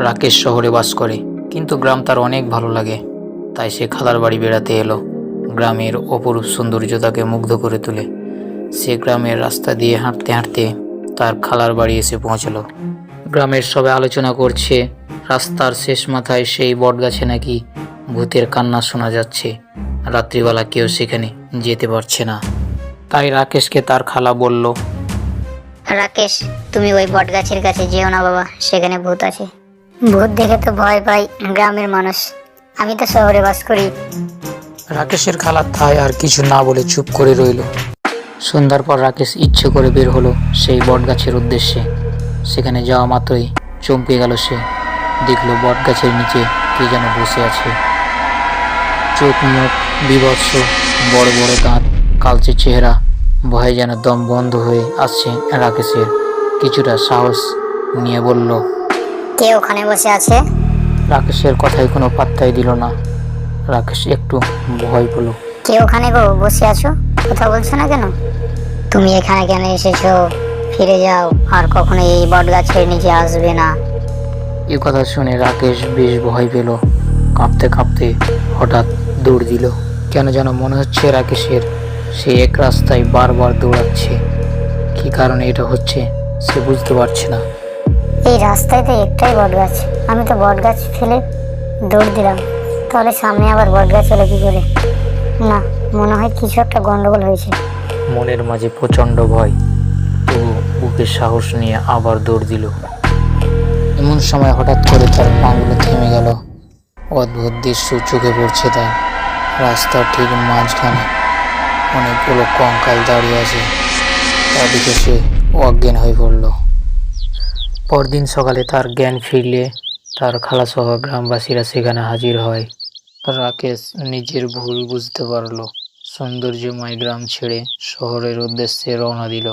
রাকেশ শহরে বাস করে, কিন্তু গ্রাম তার অনেক ভালো লাগে। তাই সে খালার বাড়ি বেড়াতে এলো। গ্রামের অপরূপ সৌন্দর্য তাকে মুগ্ধ করে তোলে। সে গ্রামের রাস্তা দিয়ে হাঁটতে হাঁটতে তার খালার বাড়ি এসে পৌঁছালো। গ্রামের সবে আলোচনা করছে, রাস্তার শেষ মাথায় সেই বটগাছে নাকি ভূতের কান্না শোনা যাচ্ছে। রাত্রিবেলা কেউ সেখানে যেতে পারছে না। তাই রাকেশকে তার খালা বলল, রাকেশ, তুমি ওই বট গাছের কাছে যেও না বাবা, সেখানে ভূত আছে। ভূত দেখে তো ভয় পাই গ্রামের মানুষ। আমি তো শহরে বাস করি। রাকেশের খালা তাই আর কিছু না বলে চুপ করে রইল। সন্ধ্যার পর রাকেশ ইচ্ছে করে বের হলো সেই বটগাছের উদ্দেশ্যে। সেখানে যাওয়া মাত্রই চমকে গেল সে। দেখল বটগাছের নিচে কে যেন বসে আছে। চোখ মুখ বিভৎস, বড় বড় দাঁত, কালচে চেহারা, ভয়ে যেন দম বন্ধ হয়ে আসছে রাকেশের। কিছুটা সাহস নিয়ে বলল কে ওখানে বসে আছে? রাকেশের কথায় কোনো পাত্তাই দিল না। রাকেশ একটু ভয় পেল। কে ওখানে গো? বসে আছো? কথা বলছো না কেন? তুমি এখানে কেন এসেছ? ফিরে যাও। আর কখনো এই বট গাছের নিচে আসবে না। এ কথা শুনে রাকেশ বেশ ভয় পেল। কাঁপতে কাঁপতে হঠাৎ দৌড় দিল। কেন যেন মনে হচ্ছে রাকেশের সে এক রাস্তায় বারবার দৌড়াচ্ছে। কী কারণে এটা হচ্ছে সে বুঝতে পারছে না। এই রাস্তায় তো একটাই বট গাছ আমি তো বট গাছ ফেলে দৌড় দিলাম। তাহলে সামনে আবার বট গাছ কি করে? না, মনে হয় কিছু একটা গন্ডগোল হয়েছে। মনের মাঝে প্রচণ্ড ভয়। তবু বুকে সাহস নিয়ে আবার দৌড় দিল। এমন সময় হঠাৎ করে তার পাগুলো থেমে গেল। অদ্ভুত দৃশ্য চোখে পড়ছে তার। রাস্তার ঠিক মাঝখানে অনেকগুলো কঙ্কাল দাঁড়িয়ে আছে। তা দেখে সে অজ্ঞান হয়ে পড়ল। পরদিন সকালে তার জ্ঞান ফিরলে তার খালাসহ গ্রামবাসীরা সেখানে হাজির হয়। রাকেশ নিজের ভুল বুঝতে পারল। সৌন্দর্যময় গ্রাম ছেড়ে শহরের উদ্দেশ্যে রওনা দিল।